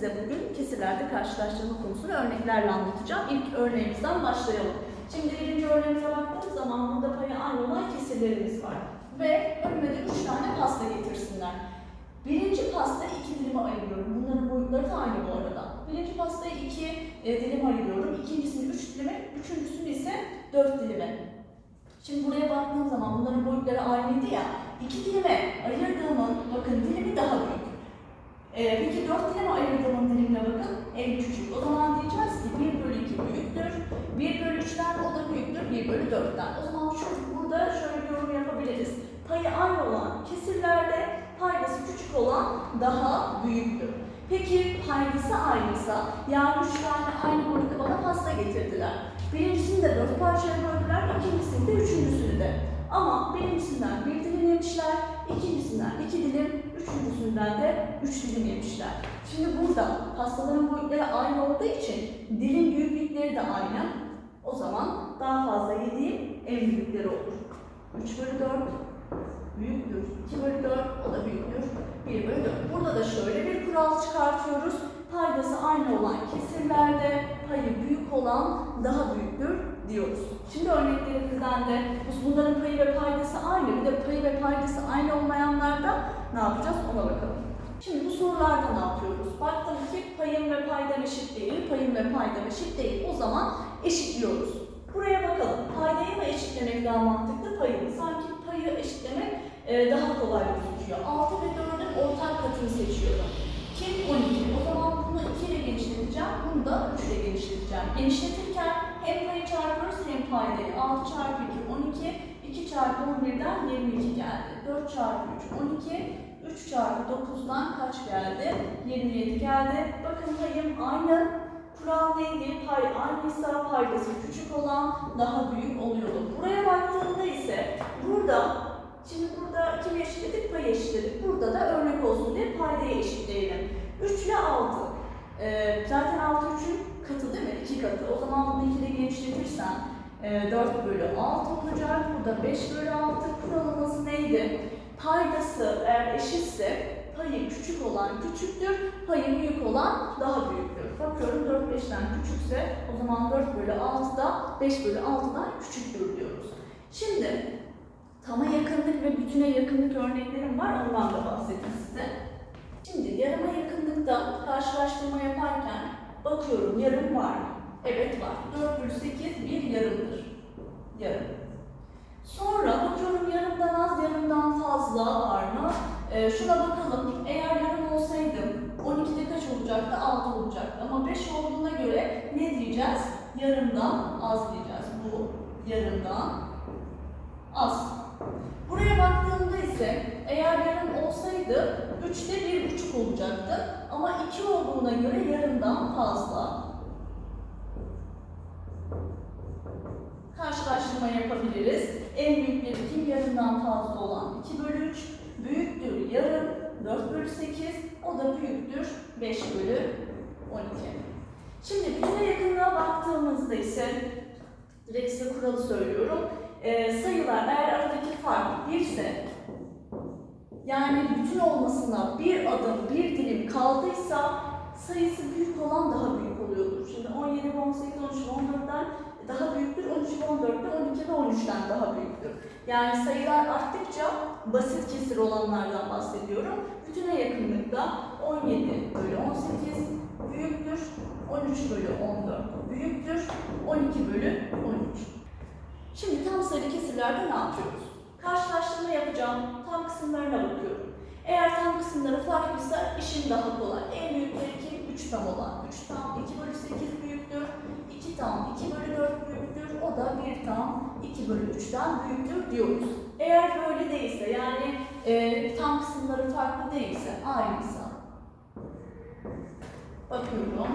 size bugün kesirlerde karşılaştırma konusunu örneklerle anlatacağım. İlk örneğimizden başlayalım. Şimdi birinci örneğimize baktığımız zaman burada payı aynı olan kesirlerimiz var. Ve önüme de üç tane pasta getirsinler. Birinci pasta iki dilime ayırıyorum. Bunların boyutları da aynı bu arada. Birinci pastayı iki e, dilim ayırıyorum. İkincisini üç dilime, üçüncüsünü ise dört dilime. Şimdi buraya baktığım zaman bunların boyutları aynıydı ya. İki dilime ayırdığımın bakın dilimi daha büyük. Ee, peki dört dilime ayırdığımın dilimine bakın en küçük. O zaman diyeceğiz ki 1 bölü 2 büyüktür. 1 bölü 3'ten o da büyüktür 1 bölü 4'ten. O zaman şu burada şöyle bir yorum yapabiliriz. Payı aynı olan kesirlerde paydası küçük olan daha büyüktür. Peki paydası aynıysa yani üç tane aynı boyutta bana pasta getirdiler. Birincisini de dört parçaya böldüler, ikincisini de üçüncüsünü de. Ama birincisinden bir dilim yemişler, ikincisinden iki dilim, üçüncüsünden de üç dilim yemişler. Şimdi burada pastaların boyutları aynı olduğu için dilim büyüklükleri de aynı. O zaman daha fazla yediğim en büyükleri olur. 3 bölü 4 büyüktür. 2 bölü 4 o da büyüktür. 1 bölü 4. Burada da şöyle bir kural çıkartıyoruz. Paydası aynı olan kesirlerde payı büyük olan daha büyüktür diyoruz. Şimdi örneklerimizden de bunların payı ve paydası aynı. Bir de payı ve paydası ne yapacağız ona bakalım. Şimdi bu sorularda ne yapıyoruz? Baktım ki payım ve paydam eşit değil, payım ve paydam eşit değil. O zaman eşitliyoruz. Buraya bakalım. Paydayı mı eşitlemek daha mantıklı, payı mı? Sanki payı eşitlemek e, daha kolay gözüküyor. 6 ve 4'ün ortak katını seçiyorum. Kim 12? O zaman bunu 2 ile genişleteceğim, bunu da 3 ile genişleteceğim. Genişletirken hem payı çarpıyoruz hem paydayı. 6 çarpı 2 12, 2 çarpı 11'den 22 geldi. 4 çarpı 3 12, 3 çarpı 9'dan kaç geldi? 27 geldi. Bakın payım aynı. Kural neydi? Pay aynıysa paydası küçük olan daha büyük oluyordu. Buraya baktığımda ise burada Şimdi burada kimi eşitledik? Payı eşitledik. Burada da örnek olsun diye paydayı eşitleyelim. 3 ile 6. Ee, zaten 6 3'ün katı değil mi? 2 katı. O zaman bunu 2 ile genişletirsen e, 4 bölü 6 olacak. Burada 5 bölü 6 kuralımız neydi? Paydası eğer eşitse payı küçük olan küçüktür, payı büyük olan daha büyüktür. Bakıyorum 4 5'ten küçükse o zaman 4 bölü 6 da 5 bölü 6'dan küçüktür diyoruz. Şimdi tama yakınlık ve bütüne yakınlık örneklerim var, ondan da bahsedeyim size. Şimdi yarıma yakınlıkta karşılaştırma yaparken bakıyorum yarım var mı? Evet var. 4 bölü 8 bir yarımdır. Yarım. Sonra bakıyorum yarımdan az, yarımdan fazla var mı? Ee, şuna bakalım. Eğer yarım olsaydım 12'de kaç olacaktı? 6 olacaktı. Ama 5 olduğuna göre ne diyeceğiz? Yarımdan az diyeceğiz. Bu yarımdan az. Buraya baktığımda ise eğer yarım olsaydı 3'te 1,5 olacaktı. Ama 2 olduğuna göre yarımdan fazla. Karşılaştırma yapabiliriz. En büyükleri kim yarımdan fazla olan 2 bölü 3, büyüktür yarım 4 bölü 8, o da büyüktür 5 bölü 12. Şimdi bütüne yakınlığa baktığımızda ise direkt size kuralı söylüyorum. Ee, sayılar eğer aradaki fark 1 ise yani bütün olmasına bir adım, bir dilim kaldıysa sayısı büyük olan daha büyük oluyordur. Şimdi 17 ve 18, 13 ve 14'ten daha büyüktür, 13 ve 14'te 12 ve 13'ten daha büyüktür. Yani sayılar arttıkça basit kesir olanlardan bahsediyorum. Bütüne yakınlıkta 17 bölü 18 büyüktür, 13 bölü 14 büyüktür, 12 bölü 13. Şimdi tam sayılı kesirlerde ne yapıyoruz? Karşılaştırma yapacağım. Tam kısımlarına bakıyorum. Eğer tam kısımları farklıysa işim daha kolay. En büyükleri? 3 tam olan. 3 tam 2 bölü 8 büyüktür. 2 tam 2 bölü 4 büyüktür. O da 1 tam 2 bölü 3'ten büyüktür diyoruz. Eğer böyle değilse yani e, tam kısımları farklı değilse aynıysa bakıyorum.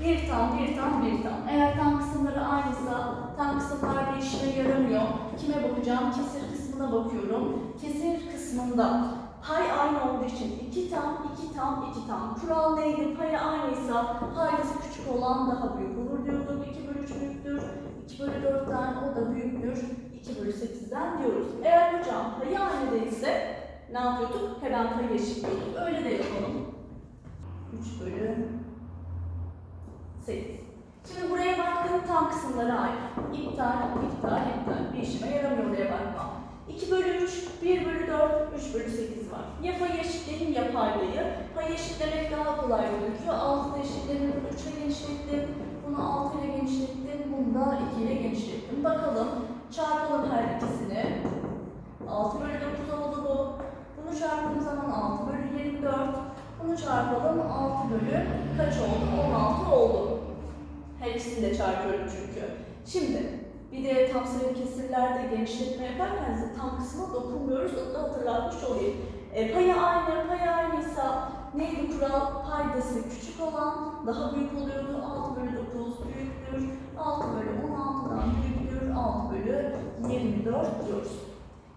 Bir tam, bir tam, bir tam. Eğer tam kısımları aynıysa, tam kısımlar bir işime yaramıyor. Kime bakacağım? Kesir kısmına bakıyorum. Kesir kısmında pay aynı olduğu için iki tam, iki tam, iki tam. Kural neydi? Payı aynıysa paydası küçük olan daha büyük olur diyorduk. 2 bölü 3 büyüktür. 2 bölü 4'ten o da büyüktür. 2 bölü 8'den diyoruz. Eğer hocam payı aynı değilse ne yapıyorduk? Hemen payı eşitliyorduk. Öyle de yapalım. 3 bölü 8. Şimdi buraya baktım tam kısımları aynı. İptal, iptal, iptal. Bir işime yaramıyor oraya bakmam. 2 bölü 3, 1 bölü 4, 3 bölü 8 var. Ya payı eşitledim ya paydayı. Payı eşitlemek daha kolay gözüküyor. 6 eşitledim, 3 ile genişlettim. Bunu 6 ile genişlettim, bunu da 2 ile genişlettim. Bakalım, çarpalım her ikisini. 6 bölü 9 oldu bu. Bunu çarptığım zaman 6 bölü 24. Bunu çarpalım 6 bölü kaç oldu? 16 oldu. Her ikisini de çarpıyorum çünkü. Şimdi bir de tam sayılı kesirlerde genişletme yaparken size tam kısma dokunmuyoruz. Onu da hatırlatmış olayım. E, payı aynı, payı aynıysa neydi kural? Paydası küçük olan daha büyük oluyordu. 6 bölü 9 büyüktür. 6 bölü 16'dan büyüktür. 6 bölü 24 diyoruz.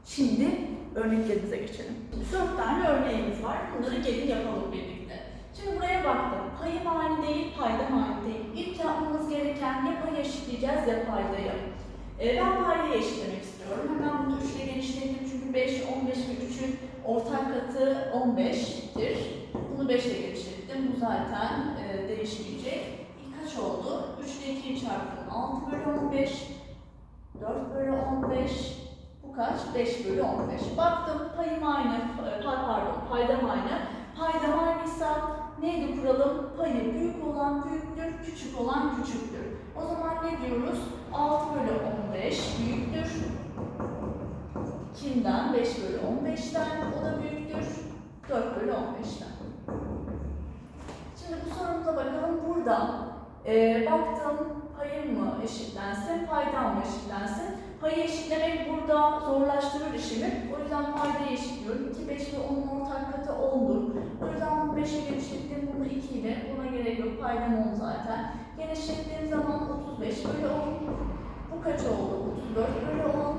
Şimdi örneklerimize geçelim. Dört tane örneğimiz var. Bunları gelin yapalım birlikte. Şimdi buraya baktım. Payım aynı değil, paydam aynı değil. İlk yapmamız gereken ya payı eşitleyeceğiz ya paydayı. Ee, ben paydayı eşitlemek istiyorum. Hemen bunu 3 ile çünkü 5, 15 ve 3'ün ortak katı 15'tir. Bunu 5 ile genişlettim. Bu zaten e, değişmeyecek. Kaç oldu? 3 ile 2'yi çarptım. 6 bölü 15, 4 bölü 15, bu kaç? 5 bölü 15. Baktım payım aynı, e, pardon paydam aynı. Paydam aynıysa neydi kuralım? Payı büyük olan büyüktür, küçük olan küçüktür. O zaman ne diyoruz? 6 bölü 15 büyüktür. Kimden? 5 bölü 15'ten. O da büyüktür. 4 bölü 15'ten. Şimdi bu sorumuza bakalım. Burada e, baktım payım mı eşitlensin, paydam mı eşitlensin? Payı eşitlemek burada zorlaştırır işimi. O yüzden paydayı eşitliyorum. 2, 5 ve 10'un ortak katı 10'dur. O yüzden bunu 5'e genişlettim, bunu 2 ile. Buna gerek yok, paydam 10 zaten. Genişlettiğim zaman 35 bölü 10. Bu kaç oldu? 34 bölü 10.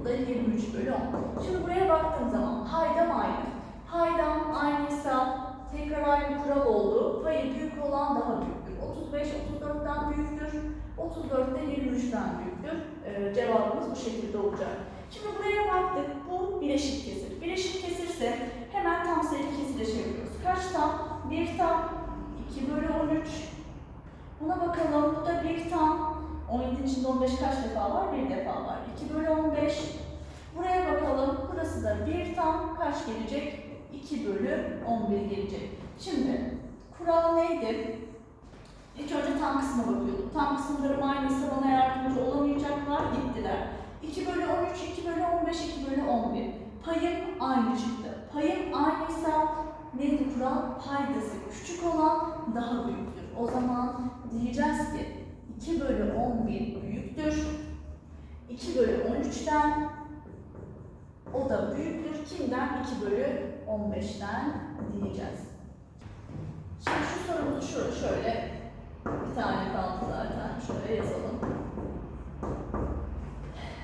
Bu da 23 bölü 10. Şimdi buraya baktığım zaman paydam aynı. Paydam aynıysa tekrar aynı kural oldu. Payı büyük olan daha büyüktür. 35 34'ten büyüktür. 34 de 23'ten büyüktür. Ee, cevabımız bu şekilde olacak. Şimdi buraya baktık. Bu bileşik kesir. Bileşik kesirse hemen tam sayılı kesire çeviriyoruz. Kaç tam? 1 tam. 2 bölü 13. Buna bakalım. Bu da 1 tam. 17'nin içinde 15 kaç defa var? 1 defa var. 2 bölü 15. Buraya bakalım. Burası da 1 tam. Kaç gelecek? 2 bölü 11 gelecek. Şimdi kural neydi? İlk önce tam kısma bakıyordum. Tam kısımlarım aynıysa bana yardımcı olamayacaklar, gittiler. 2 bölü 13, 2 bölü 15, 2 bölü 11. Payım aynı çıktı. Payım aynıysa neydi kural? Paydası küçük olan daha büyüktür. O zaman diyeceğiz ki 2 bölü 11 büyüktür. 2 bölü 13'ten o da büyüktür. Kimden? 2 bölü 15'ten diyeceğiz. Şimdi şu sorumuzu şöyle, şöyle bir tane kaldı zaten. Şöyle yazalım.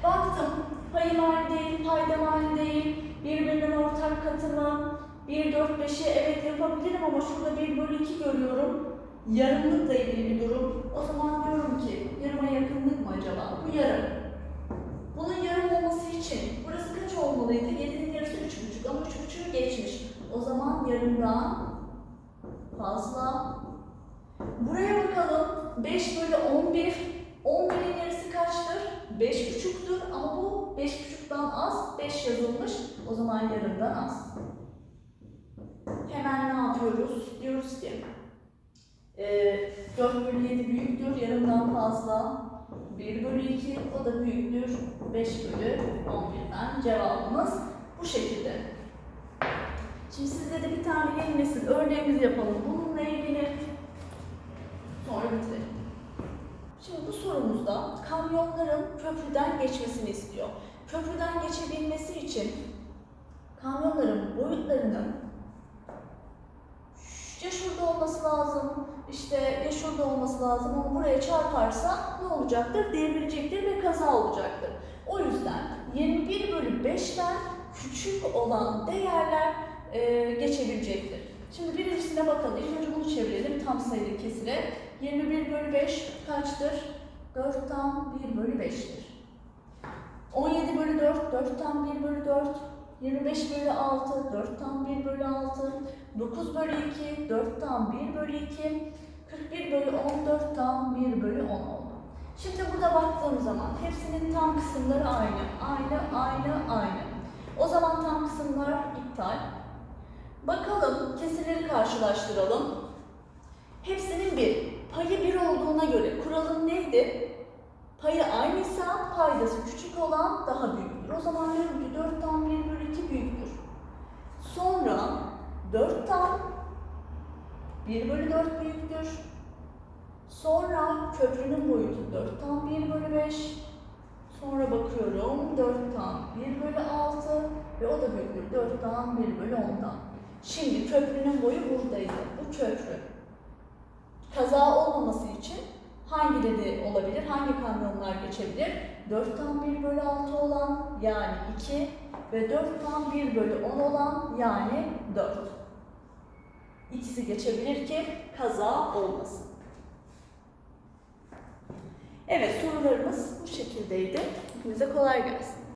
Baktım. Payım aynı değil, paydam aynı değil. Birbirinin ortak katımı. 1, 4, 5'i evet yapabilirim ama şurada 1 bölü 2 görüyorum. Yarımlıkla ilgili bir durum. O zaman diyorum ki yarıma yakınlık mı acaba? Bu yarım. Bunun yarım olması için burası kaç olmalıydı? 7'nin yarısı 3,5 ama 3,5'ü geçmiş. O zaman yarımdan fazla. Buraya bakalım. 5 bölü 11. 11'in yarısı kaçtır? 5,5'tür ama bu 5,5'dan az. 5 yazılmış. O zaman yarımdan az. Hemen ne yapıyoruz? Diyoruz ki e, 4 bölü 7 büyüktür, yarımdan fazla. 1 bölü 2, o da büyüktür. 5 bölü 11'den cevabımız bu şekilde. Şimdi sizde de bir tane yeni nesil örneğimizi yapalım. Bununla ilgili sonra bitirelim. Şimdi bu sorumuzda kamyonların köprüden geçmesini istiyor. Köprüden geçebilmesi için kamyonların boyutlarının olması lazım, işte ya şurada olması lazım ama buraya çarparsa ne olacaktır? Devrilecektir ve kaza olacaktır. O yüzden 21 bölü 5'ten küçük olan değerler e, geçebilecektir. Şimdi birincisine bakalım. İlk önce bunu çevirelim tam sayılı kesire. 21 bölü 5 kaçtır? 4 tam 1 bölü 5'tir. 17 bölü 4, 4 tam 1 bölü 4, 25 bölü 6, 4 tam 1 bölü 6, 9 bölü 2, 4 tam 1 bölü 2, 41 bölü 14 tam 1 bölü 10 oldu. Şimdi burada baktığım zaman hepsinin tam kısımları aynı, aynı, aynı, aynı. O zaman tam kısımlar iptal. Bakalım kesirleri karşılaştıralım. Hepsinin bir. Payı bir olduğuna göre kuralım neydi? Payı aynıysa paydası küçük olan daha büyüktür. O zaman diyorum ki 4 tam 1 bölü 2 büyüktür. Sonra 4 tam 1 bölü 4 büyüktür. Sonra köprünün boyutu 4 tam 1 bölü 5. Sonra bakıyorum 4 tam 1 bölü 6 ve o da büyüktür 4 tam 1 bölü 10'dan. Şimdi köprünün boyu buradaydı. Bu köprü. Kaza olmaması hangileri olabilir, hangi kamyonlar geçebilir? 4 tam 1 bölü 6 olan yani 2 ve 4 tam 1 bölü 10 olan yani 4. İkisi geçebilir ki kaza olmasın. Evet sorularımız bu şekildeydi. Hepinize kolay gelsin.